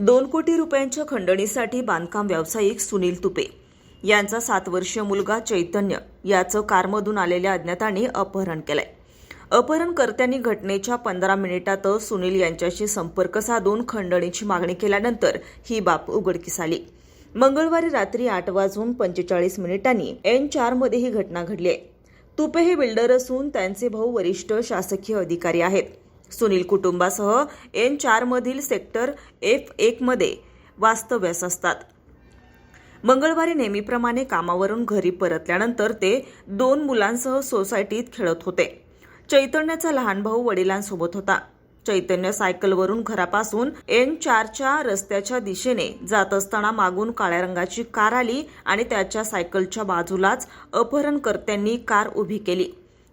दोन कोटी रुपयांच्या खंडणीसाठी बांधकाम व्यावसायिक सुनील तुपे. यांचा सात वर्षीय मुलगा चैतन्य याचं कारमधून आलेल्या अज्ञातांनी अपहरण केलंय. अपहरणकर्त्यांनी घटनेच्या पंधरा मिनिटातच सुनील यांच्याशी संपर्क साधून खंडणीची मागणी केल्यानंतर ही बाब उघडकीस आली. मंगळवारी रात्री आठ वाजून पंचेचाळीस मिनिटांनी एन चारमध्ये ही घटना घडली आहे. तुपे हे बिल्डर असून त्यांचे भाऊ वरिष्ठ शासकीय अधिकारी आहेत. सुनील कुटुंबासह एन चार मधील सेक्टर एफ एक मध्ये वास्तव्यास असतात. मंगळवारी नेहमीप्रमाणे कामावरून घरी परतल्यानंतर ते दोन मुलांसह सोसायटीत खेळत होते. चैतन्याचा लहान भाऊ वडिलांसोबत होता. चैतन्य सायकलवरून घरापासून एन चारच्या रस्त्याच्या दिशेने जात असताना मागून काळ्या रंगाची कार आली आणि त्याच्या सायकलच्या बाजूलाच अपहरणकर्त्यांनी कार उभी केली.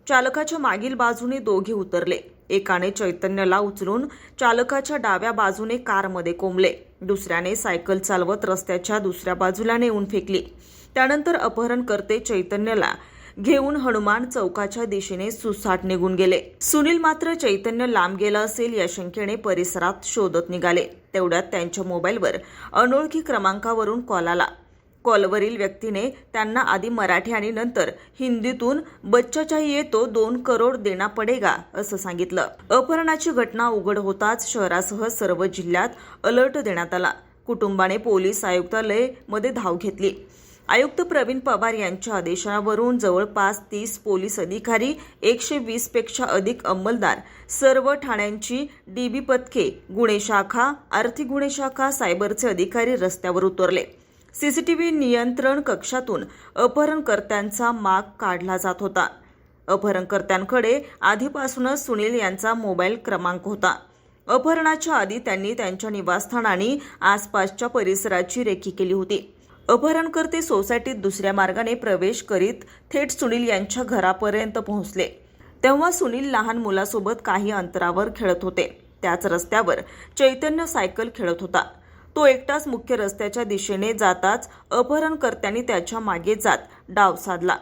चालकाच्या मागील बाजूने दोघे उतरले. एकाने चैतन्यला उचलून चालकाच्या डाव्या बाजूने कारमध्ये कोंबले. दुसऱ्याने सायकल चालवत रस्त्याच्या दुसऱ्या बाजूला नेऊन फेकली. त्यानंतर अपहरणकर्ते चैतन्यला घेऊन हनुमान चौकाच्या दिशेने सुसाट निघून गेले. सुनील मात्र चैतन्य लांब गेला असेल या शंकेने परिसरात शोधत निघाले. तेवढ्यात त्यांच्या मोबाईलवर अनोळखी क्रमांकावरून कॉल आला. कॉलवरील व्यक्तीने त्यांना आधी मराठी आणि नंतर हिंदीतून बच्चा चाहिए तो दोन करोड देना पडेगा असं सांगितलं. अपहरणाची घटना उघड होताच शहरासह सर्व जिल्ह्यात अलर्ट देण्यात आला. कुटुंबाने पोलीस आयुक्तालयमध्ये धाव घेतली. आयुक्त प्रवीण पवार यांच्या आदेशावरून जवळपास तीस पोलीस अधिकारी एकशे वीसपेक्षा अधिक अंमलदार सर्व ठाण्यांची डीबी पथके गुन्हे शाखा आर्थिक गुन्हे शाखा सायबरचे अधिकारी रस्त्यावर उतरले. सीसीटीव्ही नियंत्रण कक्षातून अपहरणकर्त्यांचा माग काढला जात होता. अपहरणकर्त्यांकडे आधीपासूनच सुनील यांचा मोबाईल क्रमांक होता. अपहरणाच्या आधी त्यांनी त्यांच्या निवासस्थान आणि आसपासच्या परिसराची रेखी केली होती. अपहरणकर्ते सोसायटीत दुसऱ्या मार्गाने प्रवेश करीत थेट सुनील यांच्या घरापर्यंत पोहोचले. तेव्हा सुनील लहान मुलासोबत काही अंतरावर खेळत होते. त्याच रस्त्यावर चैतन्य सायकल खेळत होता. तो एकटाच मुख्य रस्त्याच्या दिशेने जाताच अपहरणकर्त्यांनी त्याच्यामागे जात डाव साधला.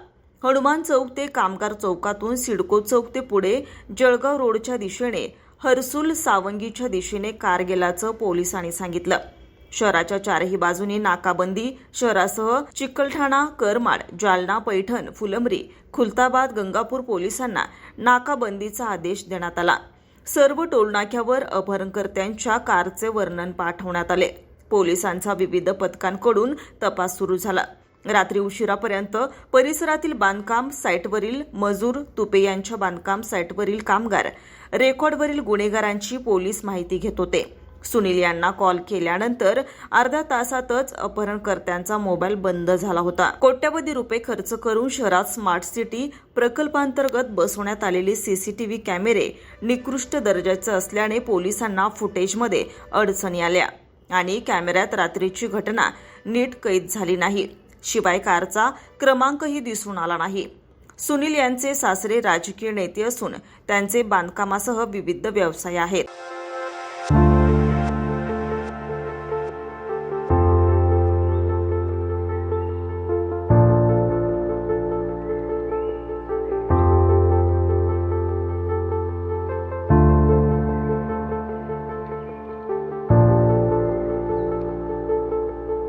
हनुमान चौक ते कामगार चौकातून सिडको चौक ते पुढे जळगाव रोडच्या दिशेने हर्सुल सावंगीच्या दिशेने कार गेल्याचं पोलिसांनी सांगितलं. शहराच्या चारही बाजूनी नाकाबंदी शहरासह चिकलठाणा करमाड जालना पैठण फुलंब्री खुलताबाद गंगापूर पोलिसांना नाकाबंदीचा आदेश देण्यात आला. सर्व टोलनाक्यावर अपहरणकर्त्यांच्या कारचे वर्णन पाठवण्यात आले. पोलिसांचा विविध पथकांकडून तपास सुरू झाला. रात्री उशिरापर्यंत परिसरातील बांधकाम साईटवरील मजूर तुपे यांच्या बांधकाम साईटवरील कामगार रेकॉर्डवरील गुन्हेगारांची पोलीस माहिती घेत होते. सुनील यांना कॉल केल्यानंतर अर्ध्या तासातच अपहरणकर्त्यांचा मोबाईल बंद झाला होता. कोट्यवधी रुपये खर्च करून शहरात स्मार्ट सिटी प्रकल्पांतर्गत बसवण्यात आलेले सीसीटीव्ही कॅमेरे निकृष्ट दर्जाचे असल्याने पोलिसांना फुटेजमध्ये अडचणी आल्या आणि कॅमेऱ्यात रात्रीची घटना नीट कैद झाली नाही. शिवाय कारचा क्रमांकही दिसून आला नाही. सुनील यांचे सासरे राजकीय नेते असून त्यांचे बांधकामासह विविध व्यवसाय आहेत.